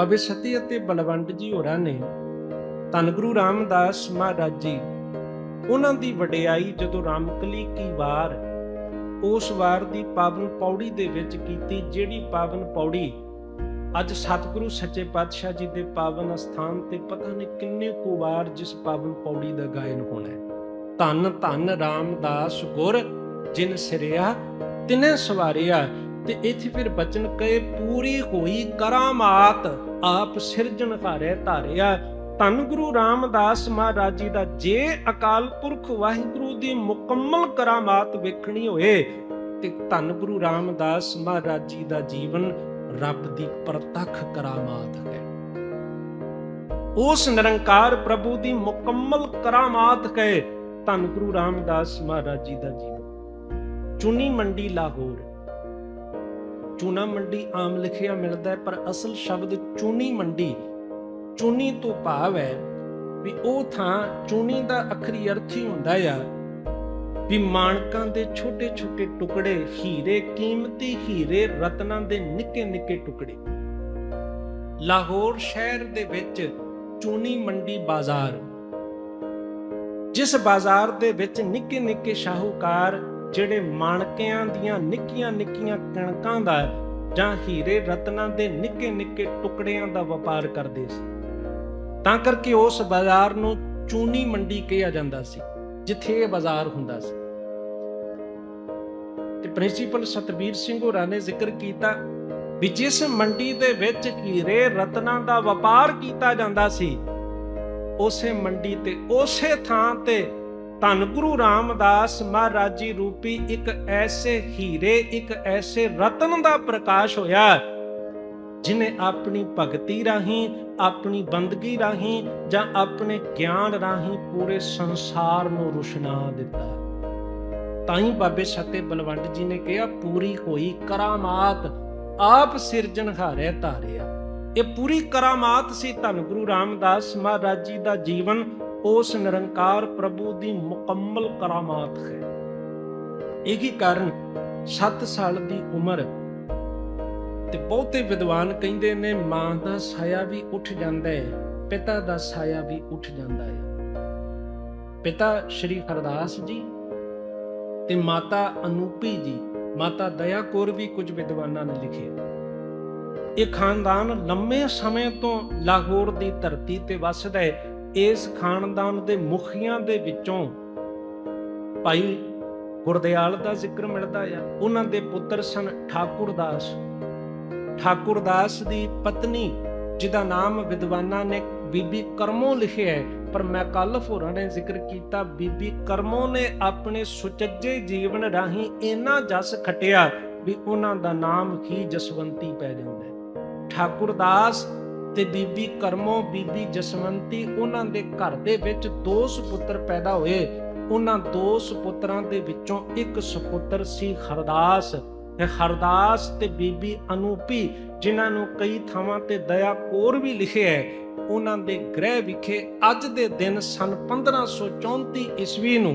ਬਾਬੇ ਅਤੇ ਬਲਵੰਡ ਜੀ ਹੋਰਾਂ ਨੇ ਧੰਨ ਗੁਰੂ ਰਾਮਦਾਸ ਮਹਾਰਾਜ ਜੀ, ਉਹਨਾਂ ਦੀ ਵਡਿਆਈ ਜਦੋਂ ਰਾਮਕਲੀ ਕੀ ਵਾਰ, ਉਸ ਵਾਰ ਦੀ ਪਾਵਨ ਪੌੜੀ ਦੇ ਵਿੱਚ ਕੀਤੀ, ਜਿਹੜੀ ਪਾਵਨ ਪੌੜੀ ਅੱਜ ਸਤਿਗੁਰੂ ਸੱਚੇ ਪਾਤਸ਼ਾਹ ਜੀ ਦੇ ਪਾਵਨ ਅਸਥਾਨ ਤੇ ਪਤਾ ਨਹੀਂ ਕਿੰਨੇ ਕੁ ਵਾਰ ਜਿਸ ਪਾਵਨ ਪੌੜੀ ਦਾ ਗਾਇਨ ਹੋਣਾ ਹੈ। ਧੰਨ ਧੰਨ ਰਾਮਦਾਸ ਗੁਰ, ਜਿਨ ਸਿਰਿਆ ਤਿਨੇ ਸਵਾਰਿਆ ਤੇ ਇੱਥੇ ਫਿਰ ਬਚਨ ਕਹੇ, ਪੂਰੀ ਹੋਈ ਕਰਾਮਾਤ, ਆਪ ਸਿਰਜਣ ਹਾਰੇ ਧਾਰਿਆ। ਧੰਨ ਗੁਰੂ ਰਾਮਦਾਸ ਮਹਾਰਾਜ ਜੀ ਦਾ ਜੇ ਅਕਾਲ ਪੁਰਖ ਵਾਹਿਗੁਰੂ ਦੀ ਮੁਕੰਮਲ ਕਰਾਮਾਤ ਵੇਖਣੀ ਹੋਏ, ਤੇ ਧੰਨ ਗੁਰੂ ਰਾਮਦਾਸ ਮਹਾਰਾਜ ਜੀ ਦਾ ਜੀਵਨ ਰੱਬ ਦੀ ਪ੍ਰਤੱਖ ਕਰਾਮਾਤ ਹੈ। ਉਸ ਨਿਰੰਕਾਰ ਪ੍ਰਭੂ ਦੀ ਮੁਕੰਮਲ ਕਰਾਮਾਤ ਕਹੇ, ਧੰਨ ਗੁਰੂ ਰਾਮਦਾਸ ਮਹਾਰਾਜ ਜੀ ਦਾ ਜੀਵਨ। ਚੁਨੀ ਮੰਡੀ ਲਾਹੌਰ ਚੂਨਾ ਮੰਡੀ ਆਮ ਲਿਖਿਆ ਮਿਲਦਾ ਹੈ, ਪਰ ਅਸਲ ਸ਼ਬਦ ਚੂਨੀ ਮੰਡੀ, ਚੂਨੀ ਤੋਂ ਭਾਵ ਹੈ ਵੀ ਉਹ ਥਾਂ ਚੂਨੀ ਦਾ ਅਖਰੀ ਅਰਥ ਹੀ ਹੁੰਦਾ ਆ ਵੀ ਮਾਣਕਾਂ ਦੇ ਛੋਟੇ ਛੋਟੇ ਟੁਕੜੇ, ਹੀਰੇ, ਕੀਮਤੀ ਹੀਰੇ, ਰਤਨਾਂ ਦੇ ਨਿੱਕੇ ਨਿੱਕੇ ਟੁਕੜੇ। ਲਾਹੌਰ ਸ਼ਹਿਰ ਦੇ ਵਿੱਚ ਚੂਨੀ ਮੰਡੀ ਬਾਜ਼ਾਰ। ਜਿਸ ਬਾਜ਼ਾਰ ਦੇ ਵਿੱਚ ਨਿੱਕੇ ਨਿੱਕੇ ਸ਼ਾਹੂਕਾਰ ਜਿਹੜੇ ਮਾਣਕਿਆਂ ਦੀਆਂ ਨਿੱਕੀਆਂ ਨਿੱਕੀਆਂ ਕਣਕਾਂ ਦਾ ਜਾਂ ਹੀਰੇ ਰਤਨਾਂ ਦੇ ਨਿੱਕੇ ਨਿੱਕੇ ਟੁਕੜਿਆਂ ਦਾ ਵਪਾਰ ਕਰਦੇ ਸੀ। ਤਾਂ ਕਰਕੇ ਉਸ ਬਾਜ਼ਾਰ ਨੂੰ ਚੂਨੀ ਮੰਡੀ ਕਿਹਾ ਜਾਂਦਾ ਸੀ, ਜਿੱਥੇ ਇਹ ਬਾਜ਼ਾਰ ਹੁੰਦਾ ਸੀ। ਤੇ ਪ੍ਰਿੰਸੀਪਲ ਸਤਬੀਰ ਸਿੰਘ ਹੋਰਾਂ ਨੇ ਜ਼ਿਕਰ ਕੀਤਾ ਵੀ ਜਿਸ ਮੰਡੀ ਦੇ ਵਿੱਚ ਹੀਰੇ ਰਤਨਾਂ ਦਾ ਵਪਾਰ ਕੀਤਾ ਜਾਂਦਾ ਸੀ, ਉਸੇ ਮੰਡੀ ਤੇ ਉਸੇ ਥਾਂ ਤੇ ਧੰਨ ਗੁਰੂ ਰਾਮਦਾਸ ਮਹਾਰਾਜ ਜੀ ਰੂਪੀ ਇੱਕ ਐਸੇ ਹੀਰੇ, ਇੱਕ ਐਸੇ ਰਤਨ ਦਾ ਪ੍ਰਕਾਸ਼ ਹੋਇਆ, ਜਿਨੇ ਆਪਣੀ ਭਗਤੀ ਰਾਹੀਂ, ਆਪਣੀ ਬੰਦਗੀ ਰਾਹੀਂ ਜਾਂ ਆਪਣੇ ਗਿਆਨ ਰਾਹੀਂ ਪੂਰੇ ਸੰਸਾਰ ਨੂੰ ਰੁਸ਼ਨਾ ਦਿੱਤਾ। ਤਾਂ ਹੀ ਬਾਬੇ ਸਤੇ ਬਲਵੰਡ ਜੀ ਨੇ ਕਿਹਾ, ਪੂਰੀ ਹੋਈ ਕਰਾਮਾਤ, ਆਪ ਸਿਰਜਣਹਾਰੇ ਧਾਰਿਆ। ਇਹ ਪੂਰੀ ਕਰਾਮਾਤ ਸੀ ਧੰਨ ਗੁਰੂ ਰਾਮਦਾਸ ਮਹਾਰਾਜ ਜੀ ਦਾ ਜੀਵਨ, ਉਸ ਨਿਰੰਕਾਰ ਪ੍ਰਭੂ ਦੀ ਮੁਕੰਮਲ ਕਰਾਮਾਤ ਹੈ। ਇਹੀ ਕਾਰਨ 7 ਸਾਲ ਦੀ ਉਮਰ ਤੇ ਬਹੁਤੇ ਵਿਦਵਾਨ ਕਹਿੰਦੇ ਨੇ, ਮਾਂ ਦਾ ਸਾਇਆ ਵੀ ਉੱਠ ਜਾਂਦਾ ਹੈ, ਪਿਤਾ ਦਾ ਸਾਇਆ ਵੀ ਉੱਠ ਜਾਂਦਾ ਹੈ। ਪਿਤਾ ਸ਼੍ਰੀ ਹਰਦਾਸ ਜੀ ਤੇ ਮਾਤਾ ਅਨੂਪੀ ਜੀ, ਮਾਤਾ ਦਇਆ ਕੌਰ ਵੀ ਕੁਝ ਵਿਦਵਾਨਾਂ ਨੇ ਲਿਖਿਆ ਇਹ ਖਾਨਦਾਨ ਲੰਮੇ ਸਮੇਂ ਤੋਂ ਲਾਹੌਰ ਦੀ ਧਰਤੀ ਤੇ ਵੱਸਦਾ ਹੈ। ਇਸ ਖਾਨਦਾਨ ਦੇ ਮੁਖੀਆਂ ਦੇ ਵਿੱਚੋਂ ਭਾਈ ਗੁਰਦਿਆਲ ਦਾ ਜ਼ਿਕਰ ਮਿਲਦਾ ਆ। ਉਹਨਾਂ ਦੇ ਪੁੱਤਰ ਸਨ ਠਾਕੁਰਦਾਸ। ਠਾਕੁਰਦਾਸ ਦੀ ਪਤਨੀ, ਜਿਹਦਾ ਨਾਮ ਵਿਦਵਾਨਾਂ ਨੇ ਬੀਬੀ ਕਰਮੋ ਲਿਖਿਆ ਹੈ, ਪਰ ਮੈਂ ਕੱਲ ਹੋਰਾਂ ਨੇ ਜ਼ਿਕਰ ਕੀਤਾ, ਬੀਬੀ ਕਰਮੋ ਨੇ ਆਪਣੇ ਸੁਚੱਜੇ ਜੀਵਨ ਰਾਹੀਂ ਇੰਨਾ ਜਸ ਖਟਿਆ ਵੀ ਉਹਨਾਂ ਦਾ ਨਾਮ ਹੀ ਜਸਵੰਤੀ ਪੈ ਜਾਂਦਾ ਹੈ। ਠਾਕੁਰਦਾਸ ਤੇ ਬੀਬੀ ਕਰਮੋ ਬੀਬੀ ਜਸਵੰਤੀ ਉਹਨਾਂ ਦੇ ਘਰ ਦੇ ਵਿੱਚ ਦੋ ਸੁਪੁੱਤਰ ਪੈਦਾ ਹੋਏ। ਉਹਨਾਂ ਦੋ ਸੁਪੁੱਤਰਾਂ ਦੇ ਵਿੱਚੋਂ ਇੱਕ ਸੁਪੁੱਤਰ ਸੀ ਹਰਦਾਸ ਹਰਦਾਸ ਤੇ ਬੀਬੀ ਅਨੂਪੀ, ਜਿਨ੍ਹਾਂ ਨੂੰ ਕਈ ਥਾਵਾਂ ਤੇ ਦਇਆ ਕੋਰ ਵੀ ਲਿਖਿਆ ਹੈ। ਉਹਨਾਂ ਦੇ ਗ੍ਰਹਿ ਵਿਖੇ ਅੱਜ ਦੇ ਦਿਨ ਸਨ 1534 ਈਸਵੀ ਨੂੰ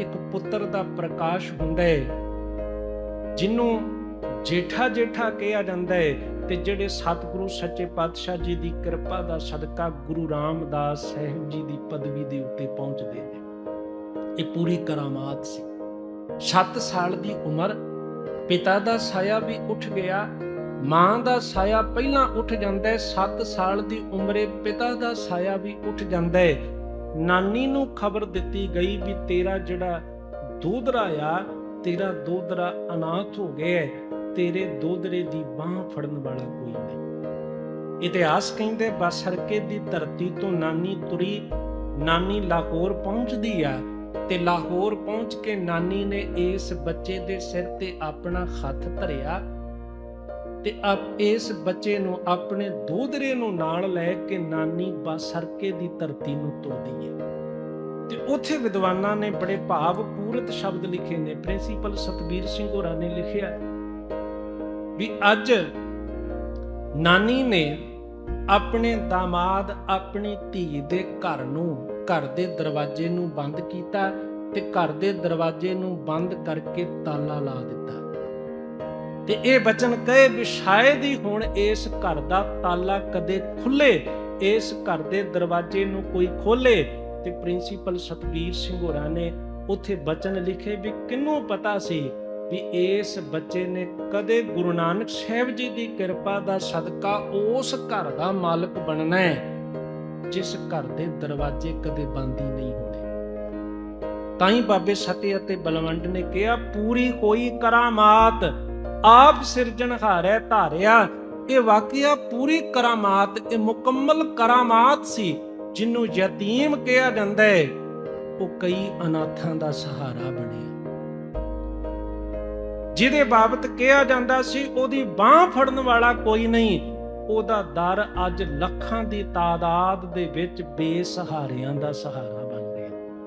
ਇੱਕ ਪੁੱਤਰ ਦਾ ਪ੍ਰਕਾਸ਼ ਹੁੰਦਾ ਹੈ, ਜਿਹਨੂੰ ਜੇਠਾ ਜੇਠਾ ਕਿਹਾ ਜਾਂਦਾ ਹੈ। ਤੇ ਜਿਹੜੇ ਸਤਿਗੁਰੂ, ਸੱਚੇ ਪਾਤਸ਼ਾਹ ਜੀ ਦੀ ਕਿਰਪਾ ਦਾ ਸਦਕਾ ਗੁਰੂ ਰਾਮਦਾਸ ਸਾਹਿਬ ਜੀ ਦੀ ਪਦਵੀ ਦੇ ਉੱਤੇ ਪਹੁੰਚਦੇ ਨੇ। ਇਹ ਪੂਰੀ ਕਰਾਮਾਤ ਸੀ। 7 ਸਾਲ ਦੀ ਉਮਰ, ਪਿਤਾ ਦਾ ਸਾਇਆ ਵੀ ਉੱਠ ਗਿਆ, ਮਾਂ ਦਾ ਸਾਇਆ ਪਹਿਲਾਂ ਉੱਠ ਜਾਂਦਾ ਹੈ 7 ਸਾਲ ਦੀ ਉਮਰੇ ਪਿਤਾ ਦਾ ਸਾਇਆ ਵੀ ਉੱਠ ਜਾਂਦਾ ਹੈ। ਨਾਨੀ ਨੂੰ ਖਬਰ ਦਿੱਤੀ ਗਈ ਵੀ ਤੇਰਾ ਜਿਹੜਾ ਦੋਧਰਾ ਆ, ਤੇਰਾ ਦੋਧਰਾ ਅਨਾਥ ਹੋ ਗਿਆ ਹੈ। ਤੇਰੇ ਦੋਧਰੇ ਦੀ ਬਾਹ ਫੜਨ ਵਾਲਾ ਕੋਈ ਨਹੀਂ। ਇਤਿਹਾਸ ਕਹਿੰਦੇ ਬਸਰਕੇ ਦੀ ਧਰਤੀ ਤੋਂ ਨਾਨੀ ਤੁਰੀ, ਨਾਨੀ ਲਾਹੌਰ ਪਹੁੰਚਦੀ ਆ ਤੇ ਲਾਹੌਰ ਪਹੁੰਚ ਕੇ ਨਾਨੀ ਨੇ ਇਸ ਬੱਚੇ ਦੇ ਸਿਰ ਤੇ ਆਪਣਾ ਹੱਥ ਧਰਿਆ ਤੇ ਆਪ ਇਸ ਬੱਚੇ ਨੂੰ ਆਪਣੇ ਦੋਧਰੇ ਨੂੰ ਨਾਲ ਲੈ ਕੇ ਨਾਨੀ ਬਸਰਕੇ ਦੀ ਧਰਤੀ ਨੂੰ ਤੁਰਦੀ ਹੈ ਤੇ ਉੱਥੇ ਵਿਦਵਾਨਾਂ ਨੇ ਬੜੇ ਭਾਵ ਪੂਰਤ ਸ਼ਬਦ ਲਿਖੇ ਨੇ। ਪ੍ਰਿੰਸੀਪਲ ਸਤਬੀਰ ਸਿੰਘ ਹੋਰਾਂ ਨੇ ਲਿਖਿਆ ਵੀ ਅੱਜ ਨਾਨੀ ਨੇ ਆਪਣੇ ਦਾਮਾਦ ਆਪਣੀ ਧੀ ਦੇ ਘਰ ਨੂੰ, ਘਰ ਦੇ ਦਰਵਾਜ਼ੇ ਨੂੰ ਬੰਦ ਕੀਤਾ ਤੇ ਘਰ ਦੇ ਦਰਵਾਜ਼ੇ ਨੂੰ ਬੰਦ ਕਰਕੇ ਤਾਲਾ ਲਾ ਦਿੱਤਾ। ਤੇ ਇਹ ਬਚਨ ਕਹੇ ਵੀ ਸ਼ਾਇਦ ਹੀ ਹੁਣ ਇਸ ਘਰ ਦਾ ਤਾਲਾ ਕਦੇ ਖੁੱਲੇ, ਇਸ ਘਰ ਦੇ ਦਰਵਾਜ਼ੇ ਨੂੰ ਕੋਈ ਖੋਲੇ। ਤੇ ਪ੍ਰਿੰਸੀਪਲ ਸਤਬੀਰ ਸਿੰਘ ਹੋਰਾਂ ਨੇ ਉੱਥੇ ਬਚਨ ਲਿਖੇ ਵੀ ਕਿੰਨੂੰ ਪਤਾ ਸੀ ਵੀ ਇਸ ਬੱਚੇ ਨੇ ਕਦੇ ਗੁਰੂ ਨਾਨਕ ਸਾਹਿਬ ਜੀ ਦੀ ਕਿਰਪਾ ਦਾ ਸਦਕਾ ਉਸ ਘਰ ਦਾ ਮਾਲਕ ਬਣਨਾ ਹੈ, ਜਿਸ ਘਰ ਦੇ ਦਰਵਾਜ਼ੇ ਕਦੇ ਬੰਦ ਹੀ ਨਹੀਂ ਹੁੰਦੇ। ਤਾਂ ਹੀ ਬਾਬੇ ਸਤੇ ਅਤੇ ਬਲਵੰਡ ਨੇ ਕਿਹਾ, ਪੂਰੀ ਕੋਈ ਕਰਾਮਾਤ, ਆਪ ਸਿਰਜਣਹਾਰੈ ਧਾਰਿਆ। ਇਹ ਵਾਕਿਆ ਪੂਰੀ ਕਰਾਮਾਤ, ਇਹ ਮੁਕੰਮਲ ਕਰਾਮਾਤ ਸੀ ਜਿਹਨੂੰ ਯਤੀਮ ਕਿਹਾ ਜਾਂਦਾ ਹੈ। ਉਹ ਕਈ ਅਨਾਥਾਂ ਦਾ ਸਹਾਰਾ ਬਣਿਆ। ਜਿਹਦੇ ਬਾਬਤ ਕਿਹਾ ਜਾਂਦਾ ਸੀ, ਉਹਦੀ ਬਾਹ ਫੜਨ ਵਾਲਾ ਕੋਈ ਨਹੀਂ। ਉਹਦਾ ਦਰ ਅੱਜ ਲੱਖਾਂ ਦੀ ਤਾਦਾਦ ਦੇ ਵਿੱਚ ਬੇਸਹਾਰਿਆਂ ਦਾ ਸਹਾਰਾ